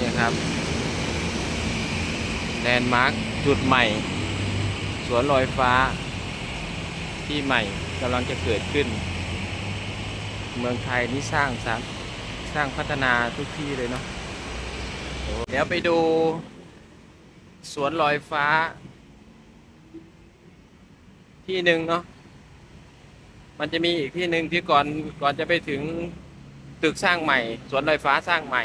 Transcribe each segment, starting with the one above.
นี่ครับแลนด์มาร์คจุดใหม่ สวนลอยฟ้า ที่ใหม่กำลังจะเกิดขึ้น เมืองไทยนี่สร้างสรรค์สร้างพัฒนาทุกที่เลยเนาะเดี๋ยวไปดู สวนลอยฟ้า ที่หนึ่งเนาะมันจะมีอีกที่หนึ่งที่ก่อนก่อนจะไปถึงตึกสร้างใหม่ สวนลอยฟ้าสร้างใหม่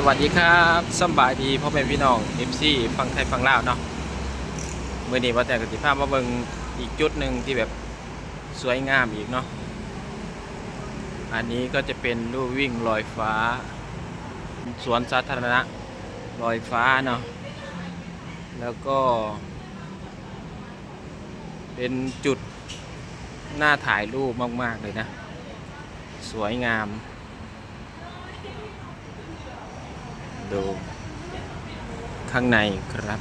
สวัสดีครับสบายดีพ่อแม่พี่น้อง FC ฟังไทยฟังลาวเนาะเมื่อนี้ว่าแต่กติภาพมาเบิงอีกจุดหนึ่งที่แบบสวยงามอีกเนาะอันนี้ก็จะเป็นลู่วิ่งลอยฟ้า สวนสาธารณะลอยฟ้าเนาะแล้วก็ เป็นจุดน่าถ่ายรูปมาก ๆ เลยนะ สวยงาม ดูข้างในครับ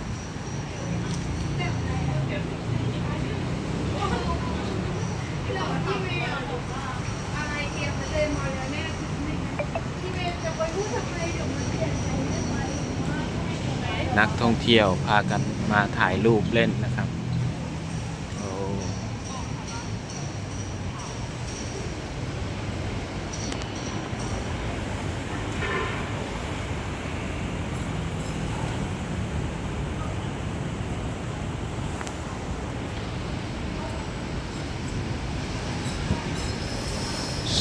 นักท่องเที่ยวพากันมาถ่ายรูปเล่นนะครับโอ้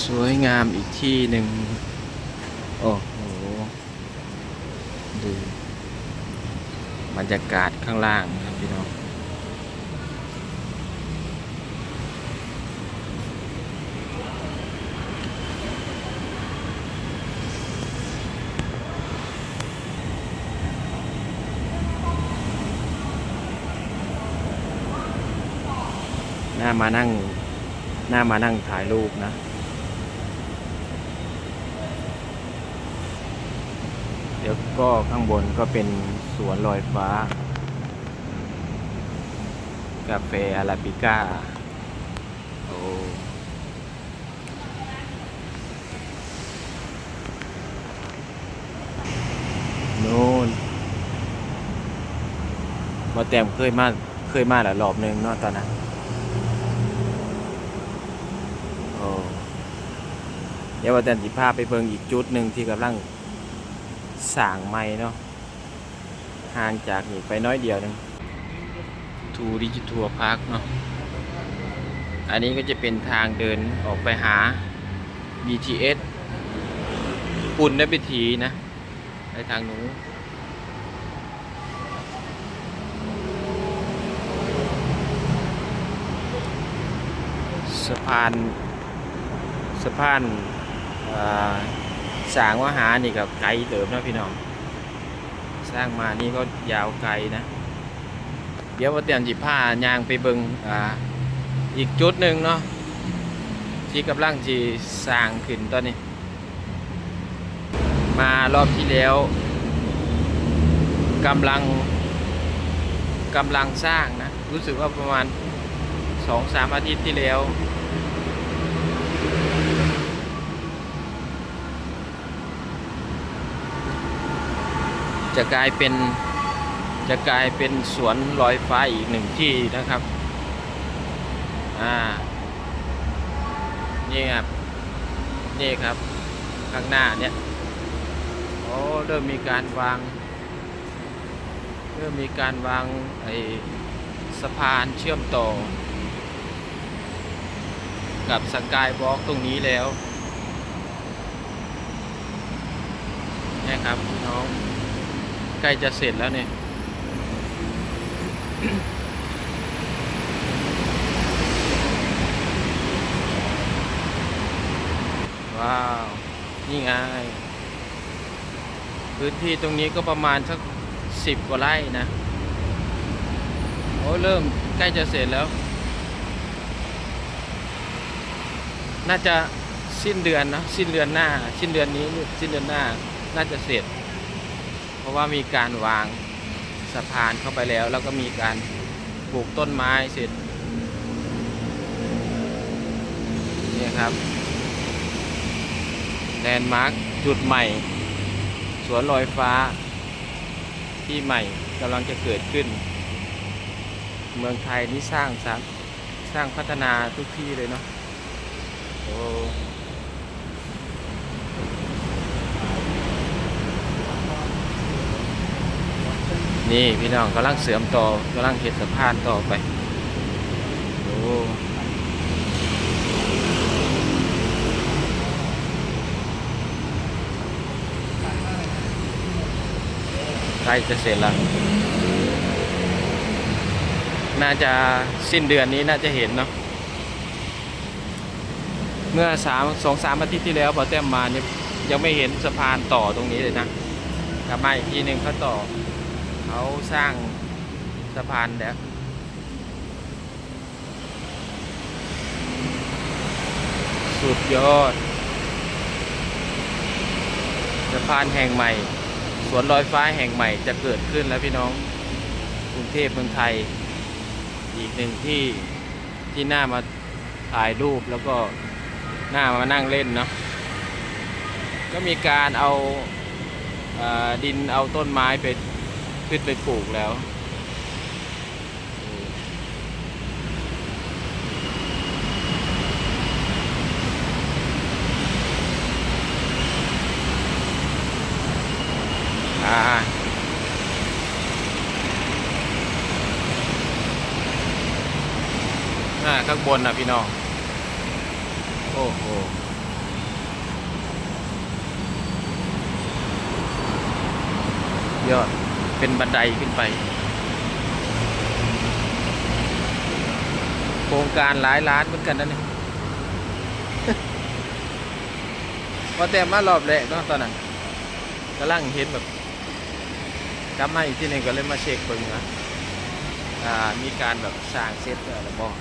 สวยงามอีกที่หนึ่งโอ้โหดูบรรยากาศข้างล่างครับพี่น้องน้ามานั่งน้ามานั่งถ่ายรูปนะ เดี๋ยวก็ข้างบนก็เป็นสวนลอยฟ้า กาแฟอาราบิก้า โอ้นู่นมาแต้มเคยมาเคยมาหลายรอบหนึ่งเนาะตอนนั้นโอ้เดี๋ยวว่าแต่สิพาไปเบิ่งอีกจุดหนึ่งที่กำลัง สางใหม่เนาะห่างจากนี่ไปน้อยเดียวนึงทูดิจิทัวพาร์คเนาะอันนี้ก็จะเป็นทางเดินออกไปหา BTS ปุ่นได้ไปทีนะไปทางหนูนสะพานสะพานอ่า สร้างว่าหานี่กับไกลเติมนะพี่น้อง สร้างมานี่ก็ยาวไกลนะ เดี๋ยวว่าเตรียมจิผ้ายางไปเบิงอ่าอีกจุดหนึ่งเนาะที่กำลังจีสร้างขึ้นตอนนี้ มารอบที่แล้วกำลังกำลังสร้างนะ รู้สึกว่าประมาณสองสามอาทิตย์ที่แล้ว จะกลายเป็นจะกลายเป็นสวนลอยฟ้าอีกหนึ่งที่นะครับ อ่า นี่ครับ นี่ครับ ข้างหน้าเนี่ยโอ้เริ่มมีการวาง เริ่มมีการวางไอ้สะพานเชื่อมต่อ กับสกายวอล์กตรงนี้แล้วนี่ครับพี่น้อง ล้จะเสร็จแล้วเนี่ยว้าว นี่ไง พื้นที่ตรงนี้ก็ประมาณสักสิบกว่าไร่นะ โอ้เริ่มใกล้จะเสร็จแล้ว น่าจะสิ้นเดือนนะ สิ้นเดือนหน้า สิ้นเดือนนี้ สิ้นเดือนหน้า น่าจะเสร็จ ราะว่ามีการวางสะพานเข้าไปแล้ว แล้วก็มีการปลูกต้นไม้เสร็จนี่ครับแลนด์มาร์คจุดใหม่ สวนลอยฟ้า ที่ใหม่กำลังจะเกิดขึ้น เมืองไทยนี่สร้างสร้างสร้างพัฒนาทุกที่เลยเนาะโอ้ นี่พี่น้องกำลังเสริมต่อกำลังเห็ดสะพานต่อไปโอ้ใกล้จะเสร็จแล้ว น่าจะสิ้นเดือนนี้น่าจะเห็นเนาะเมื่อสามสองสามอาทิตย์ที่แล้วพอแต้มมาเนี่ยยังไม่เห็นสะพานต่อตรงนี้เลยนะกลับมาอีกทีหนึ่งเขาต่อ เขาสร้างสะพานแล้วสุดยอด สะพานแห่งใหม่ สวนลอยฟ้าแห่งใหม่จะเกิดขึ้นแล้วพี่น้องกรุงเทพเมืองไทย อีกหนึ่งที่ที่น่ามาถ่ายรูปแล้วก็น่ามานั่งเล่นเนาะก็มีการเอาเอ่อดินเอาต้นไม้ไป ขึ้นไปปลูกแล้วอ่าอ่าข้างบนนะพี่น้อง โอ้โหยอด เป็นบันไดขึ้นไป โครงการหลายล้านเหมือนกันนะเนี่ยว่าแต่มารอบแรกเนาะตอนนั้นกำลังเห็นแบบกลับมาอีกที่หนึงก็เลยมาเช็คเบิ่งนะอ่ามีการแบบสร้างเซตอะไรบ้าง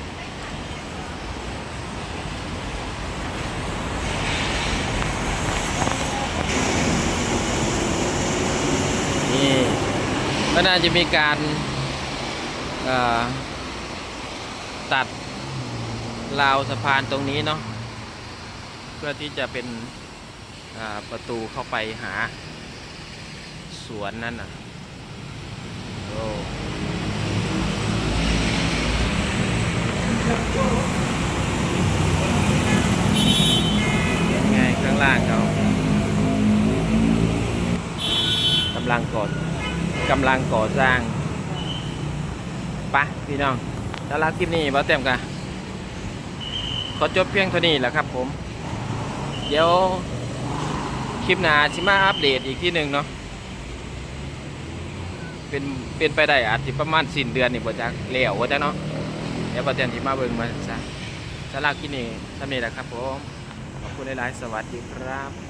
นี่ ก็น่าจะมีการตัดราวสะพานตรงนี้เนาะเพื่อที่จะเป็นประตูเข้าไปหาสวนนั่นน่ะโอ้ยังไงข้างล่างเขากำลังก่อ กำลังก่อสร้างปะพี่น้องสำหรับคลิปนี้บอเต็มกันขอจบเพียงเท่านี้แหละครับผม เดี๋ยวคลิปหน้าชิมาอัปเดตอีกที่หนึ่งเนาะเป็นเป็นไปได้อาจจะประมาณสิ้นเดือนนี่บ่จักแล้วว่าจักเนาะเดี๋ยวบอเต็มชิมาเบิ่งมาซะสำหรับคลิปนี้สำนี้แหละครับผมขอบคุณหลายๆสวัสดีครับ